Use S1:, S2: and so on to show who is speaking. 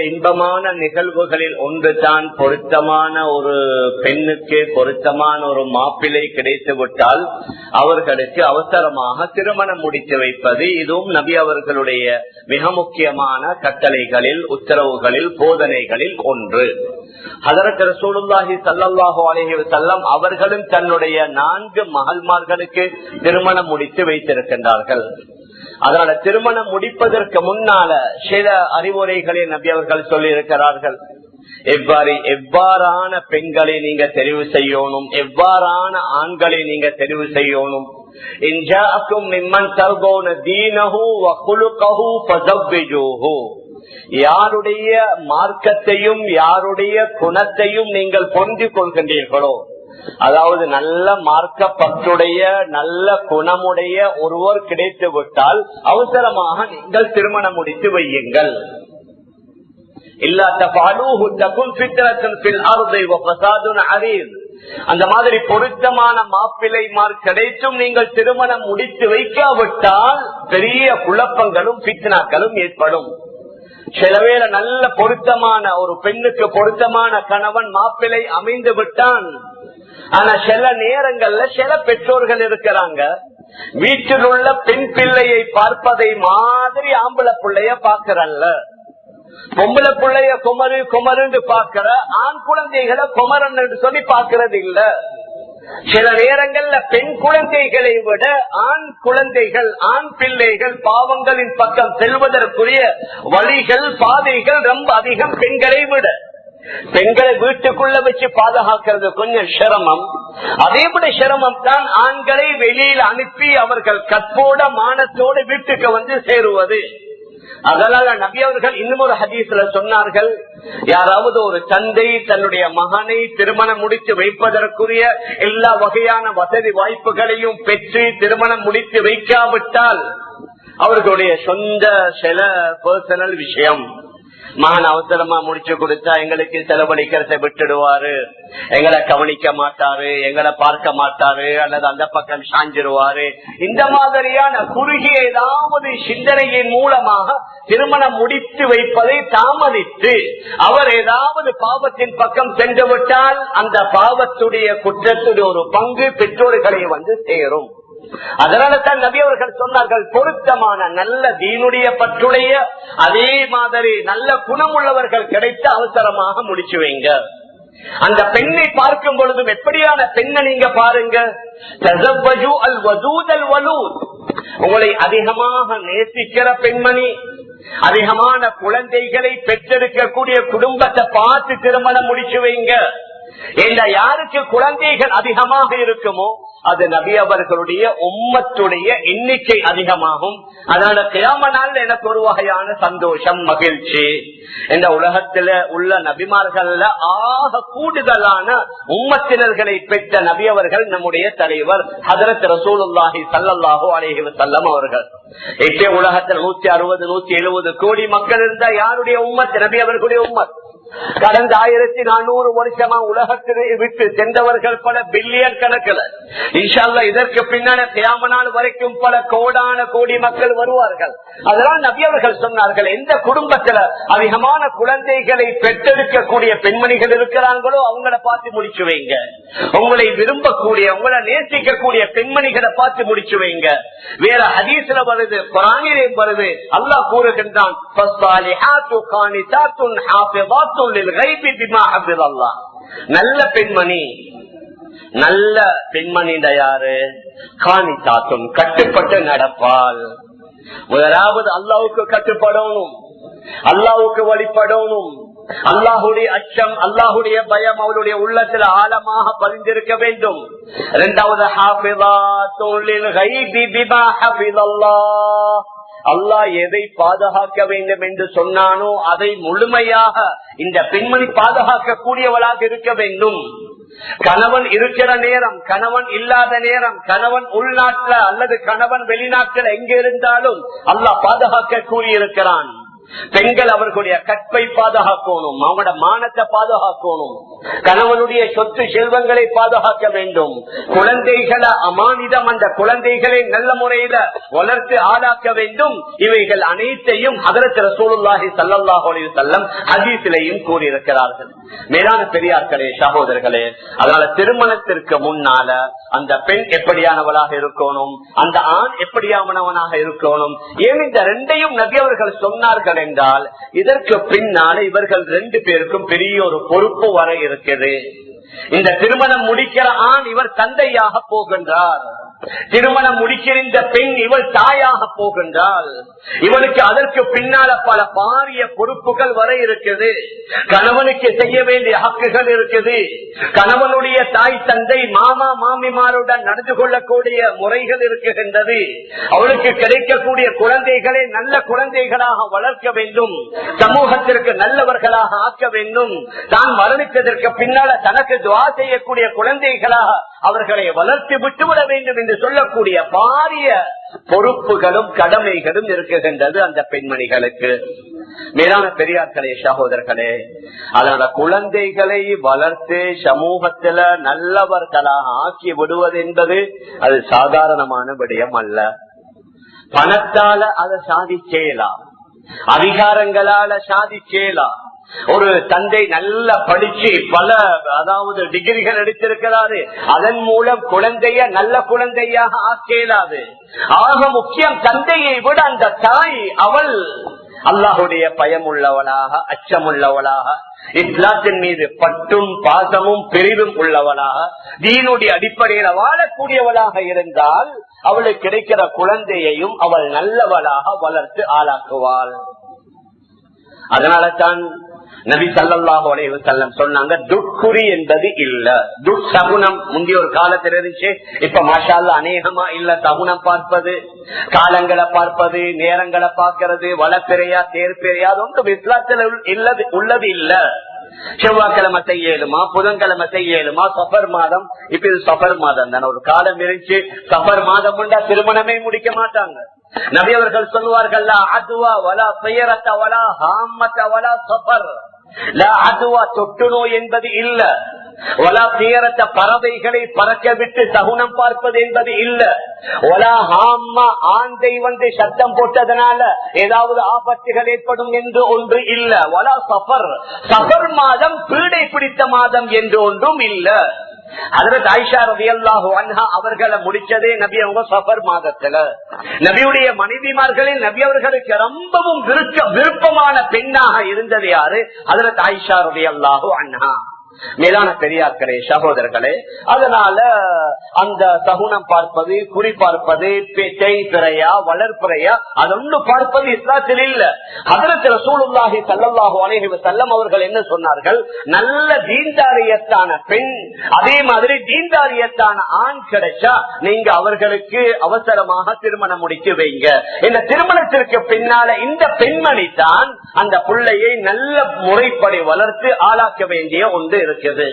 S1: இன்பமான நிகழ்வுகளில் ஒன்றுதான் பொருத்தமான ஒரு பெண்ணுக்கு பொருத்தமான ஒரு மாப்பிள்ளை கிடைத்துவிட்டால் அவர்களுக்கு அவசரமாக திருமணம் முடித்து வைப்பது இதுவும் நபி அவர்களுடைய மிக முக்கியமான கட்டளைகளில் உத்தரவுகளில் போதனைகளில் ஒன்று. அதற்கு ரசூலுல்லாஹி சல்லாஹு அலஹி வசல்லம் அவர்களும் தன்னுடைய நான்கு மகள்மார்களுக்கு திருமணம் முடித்து வைத்திருக்கின்றார்கள். அதனால திருமணம் முடிப்பதற்கு முன்னால சில அறிவுரைகளை நபி அவர்கள் சொல்லி இருக்கிறார்கள் எவ்வாறு எவ்வாறான பெண்களை நீங்க தெரிவு செய்யணும் எவ்வாறான ஆண்களை நீங்க தெரிவு செய்யணும். யாருடைய மார்க்கத்தையும் யாருடைய குணத்தையும் நீங்கள் பொருந்திக் கொள்கின்றீர்களோ அதாவது நல்ல மார்க்க பற்றுடைய நல்ல குணமுடைய ஒருவர் கிடைத்து விட்டால் அவசரமாக நீங்கள் திருமணம் முடித்து வையுங்கள். அந்த மாதிரி பொருத்தமான மாப்பிள்ளைமார் கிடைத்தும் நீங்கள் திருமணம் முடித்து வைக்காவிட்டால் பெரிய குழப்பங்களும் பித்னாக்களும் ஏற்படும். சிலவேளை நல்ல பொருத்தமான ஒரு பெண்ணுக்கு பொருத்தமான கணவன் மாப்பிள்ளை அமைந்து விட்டான் ஆனா சில நேரங்கள்ல சில பெற்றோர்கள் இருக்கிறாங்க. வீட்டில் உள்ள பெண் பிள்ளையை பார்ப்பதை மாதிரி ஆம்பளை பிள்ளைய பாக்குறல்ல பொம்பளை பிள்ளைய குமரு குமருன்னு பாக்குற ஆண் குழந்தைகளை குமரன் என்று சொல்லி பாக்குறது இல்ல. சில நேரங்கள்ல பெண் குழந்தைகளை விட ஆண் குழந்தைகள் ஆண் பிள்ளைகள் பாவங்களின் பக்கம் செல்வதற்குரிய வழிகள் பாதைகள் ரொம்ப அதிகம் பெண்களை விட. பெண்களை வீட்டுக்குள்ள வச்சு பாதுகாக்கிறது கொஞ்சம் சிரமம். அதே போல சிரமம் தான் ஆண்களை வெளியில் அனுப்பி அவர்கள் கற்போட மானத்தோடு வீட்டுக்கு வந்து சேருவது. அதனால நபி அவர்கள் இன்னும் ஒரு ஹதீஸ்ல சொன்னார்கள் யாராவது ஒரு தந்தை தன்னுடைய மகனை திருமணம் முடித்து வைப்பதற்குரிய எல்லா வகையான வசதி வாய்ப்புகளையும் பெற்று திருமணம் முடித்து வைக்காவிட்டால் அவர்களுடைய சொந்த சில பர்சனல் விஷயம். மகன் அவசரமா முடிச்சு கொடுத்தா எங்களுக்கு செலவழிக்கிறத விட்டுடுவாரு. எங்களை கவனிக்க மாட்டாரு எங்களை பார்க்க மாட்டாரு அல்லது அந்த பக்கம் சாஞ்சிருவாரு. இந்த மாதிரியான குறுகிய ஏதாவது சிந்தனையின் மூலமாக திருமணம் முடித்து வைப்பதை தாமதித்து அவர் ஏதாவது பாவத்தின் பக்கம் சென்று விட்டால் அந்த பாவத்துடைய குற்றத்துடைய ஒரு பங்கு பெற்றோர்களை வந்து சேரும். அதனால தான் நபி அவர்கள் சொன்னார்கள் பொருத்தமான நல்ல தீனுடைய பற்றுடைய அதே மாதிரி நல்ல குணமுள்ளவர்கள் கிடைத்த அவசரமாக முடிச்சு வைங்க. அந்த பெண்ணை பார்க்கும் பொழுதும் எப்படியான பெண்ணை நீங்க பாருங்க? உங்களை அதிகமாக நேசிக்கிற பெண்மணி அதிகமான குழந்தைகளை பெற்றெடுக்கக்கூடிய குடும்பத்தை பார்த்து திருமணம் முடிச்சு வைங்க. யாருக்கு குழந்தைகள் அதிகமாக இருக்குமோ அது நபி அவர்களுடைய உம்மத்துடைய எண்ணிக்கை அதிகமாகும். அதனால கிராம நாள் எனக்கு ஒரு வகையான சந்தோஷம் மகிழ்ச்சி. இந்த உலகத்துல உள்ள நபிமார்கள்ல ஆக கூடுதலான உம்மத்தினர்களை பெற்ற நபி அவர்கள் நம்முடைய தலைவர் ஹதரத் ரசூலுல்லாஹி சல்லாஹூ அலேஹி வல்லம் அவர்கள். இப்பே உலகத்தில் நூத்தி அறுபது நூத்தி எழுபது கோடி மக்கள் இருந்தா யாருடைய உம்மத்? நபி அவர்களுடைய உம்மத். கடந்த ஆயிரத்தி நானூறு வருஷமா உலகத்திலே விட்டு சென்றவர்கள் பல பில்லியன் கணக்கில். இன்ஷால்ல இதற்கு பின்னால வரைக்கும் பல கோடான கோடி மக்கள் வருவார்கள். அதெல்லாம் நபியவர்கள் சொன்னார்கள். எந்த குடும்பத்துல அதிகமான குழந்தைகளை பெற்றெடுக்கக்கூடிய பெண்மணிகள் இருக்கிறாங்களோ அவங்கள பார்த்து முடிச்சு வைங்க. உங்களை விரும்பக்கூடிய உங்களை நேசிக்கக்கூடிய பெண்மணிகளை பார்த்து முடிச்சு வைங்க. வேற ஹதீஸ்ல வருது குரானிலே வருது. அல்லாஹ் கூறுகின்றான் நல்ல பெண்மணி. நல்ல பெண்மணி யாரு? காணி தாத்தும் கட்டுப்பட்டு நடப்பால் முதலாவது அல்லாவுக்கு கட்டுப்படணும். அல்லாவுக்கு வழிபடணும். அல்லாஹுடைய அச்சம் அல்லாஹுடைய பயம் அவருடைய உள்ளத்தில் ஆழமாக பதிந்திருக்க வேண்டும். இரண்டாவது அல்லாஹ் எதை பாதுகாக்க வேண்டும் என்று சொன்னானோ அதை முழுமையாக இந்த பெண்மணி பாதுகாக்க கூடியவளாக இருக்க வேண்டும். கணவன் இருக்கிற நேரம் கணவன் இல்லாத நேரம் கணவன் உள்நாட்டில் அல்லது கணவன் வெளிநாட்டில் எங்க இருந்தாலும் அல்லாஹ் பாதுகாக்க கூறியிருக்கிறான். பெண்கள் அவர்களுடைய கற்பை பாதுகாக்கணும் அவங்களோட மானத்தை பாதுகாக்கணும். கணவனுடைய சொத்து செல்வங்களை பாதுகாக்க வேண்டும். குழந்தைகளை அமானிதம் அந்த குழந்தைகளை நல்ல முறையில வளர்த்து ஆளாக்க வேண்டும். இவைகள் அனைத்தையும் அதற்கு ரசூலுல்லாஹி சல்லாஹ் கூறியிருக்கிறார்கள். மேலான பெரியார்களே சகோதரர்களே அதனால திருமணத்திற்கு முன்னால அந்த பெண் எப்படியானவளாக இருக்கணும் அந்த ஆண் எப்படியானவனாக இருக்கணும் ஏன் இந்த ரெண்டையும் நபி அவர்கள் சொன்னார்கள் என்றால் இதற்கு பின்னால இவர்கள் ரெண்டு பேருக்கும் பெரிய ஒரு பொறுப்பு வர இருக்குது இந்த திருமணம் முடிக்கிற ஆண் இவர் தந்தையாக போகின்றார். திருமணம் முடிக்கிற பெண் இவள் தாயாக போகின்றாள். இவனுக்கு அதற்கு பின்னால பல பாரிய பொறுப்புகள் வர இருக்குது கணவனுக்கு செய்ய வேண்டிய ஹக்குகள் இருக்குது. கணவனுடைய தாய் தந்தை மாமா மாமிமாருடன் நடந்து கொள்ளக்கூடிய முறைகள் இருக்குகின்றது அவளுக்கு கிடைக்கக்கூடிய குழந்தைகளை நல்ல குழந்தைகளாக வளர்க்க வேண்டும். சமூகத்திற்கு நல்லவர்களாக ஆக்க வேண்டும். தான் மரணித்ததற்கு பின்னால தனக்கு துவா செய்யக்கூடிய குழந்தைகளாக அவர்களை வளர்த்து விட்டுவிட வேண்டும் என்று சொல்லக்கூடிய பாரிய பொறுப்புகளும் கடமைகளும் இருக்குகின்றது அந்த பெண்மணிகளுக்கு. மேலான பெரியார்களே சகோதரர்களே அதனால குழந்தைகளை வளர்த்து சமூகத்துல நல்லவர்களாக ஆக்கி விடுவது என்பது அது சாதாரணமான விடயம் அல்ல. பணத்தால அதை சாதிச்சேலாம் அதிகாரங்களால சாதிச்சேலாம் ஒரு தந்தை நல்ல படிச்சு பல அதாவது டிகிரிகள் எடுத்திருக்கிறாரு. அதன் மூலம் குழந்தைய நல்ல குழந்தையாக ஆக்கேலாது ஆக முக்கியம் தந்தையை விட அந்த தாய் அவள் அல்லாஹுடைய பயம் உள்ளவளாக அச்சமுள்ளவளாக இஸ்லாத்தின் மீது பட்டும் பாசமும் பிரிவும் உள்ளவளாக தீனுடைய அடிப்படையில வாழக்கூடியவளாக இருந்தால் அவளுக்கு கிடைக்கிற குழந்தையையும் அவள் நல்லவளாக வளர்த்து ஆளாக்குவாள். அதனால தான் நபி சல்லாஹு அலைஹி செல்லம் சொன்னாங்க துட்குறி என்பது இல்ல. துட் சகுனம் முந்தைய ஒரு காலத்தில் இருந்துச்சு. இப்ப மாஷால்ல அநேகமா இல்ல. சகுனம் பார்ப்பது காலங்களை பார்ப்பது நேரங்களை பார்க்கறது வளப்பிறையா தேர்பிறையா ஒன்றும் இஸ்லாத்தில் இல்லது உள்ளது இல்ல. செவ்வாய்க்கிழமை செய்யலுமா புதன்கிழமை செய்யலுமா சபர் மாதம். இப்ப இது சபர் மாதம் தானே. ஒரு காலம் இருந்துச்சு. சபர் மாதம் உண்டா திருமணமே முடிக்க மாட்டாங்க. நபி அவர்கள் சொல்லுவார்கள் அதுவா வலா பெயரத்த வலா ஹாமத்த வலா சபர் தொட்டு நோய் என்பது இல்ல. ஒலா தீரத்த பறவைகளை பறக்க விட்டு சகுனம் பார்ப்பது என்பது இல்ல. ஒலா ஹாமா ஆந்தை வந்து சத்தம் போட்டதனால ஏதாவது ஆபத்துகள் ஏற்படும் என்று ஒன்று இல்ல. ஒலா சஃபர். சஃபர் மாதம் பீடை பிடித்த மாதம் என்று ஒன்றும் இல்ல. அதற்கு ஆயிஷா ரவியல்லாஹு அன்ஹா அவர்களை முடிச்சதே நபி அவங்க சஃபர் மாதத்துல. நபியுடைய மனைவிமார்களில் நபி அவர்களுக்கு ரொம்பவும் விருப்பமான பெண்ணாக இருந்தது யாரு? அதற்கு ஆயிஷா ரவியல்லாஹு அன்ஹா. மேலான பெரியார்களே சகோதரர்களே அதனால அந்த சகுனம் பார்ப்பது குறி பார்ப்பது பிறையா வளர்ப்புறையா அதொன்னு பார்ப்பது இஸ்லாத்தில் இல்ல. அதற்கு சூழ்நாகி சல்லல்லாஹு அலைஹி செல்லம் அவர்கள் என்ன சொன்னார்கள்? நல்ல தீண்டாரியத்தான பெண் அதே மாதிரி தீண்டாரியத்தான ஆண் கிடைச்சா நீங்க அவர்களுக்கு அவசரமாக திருமணம் முடித்து வைங்க. இந்த திருமணத்திற்கு பின்னால இந்த பெண்மணி தான் அந்த பிள்ளையை நல்ல முறைப்படி வளர்த்து ஆளாக்க வேண்டிய ஒன்று. இருக்குது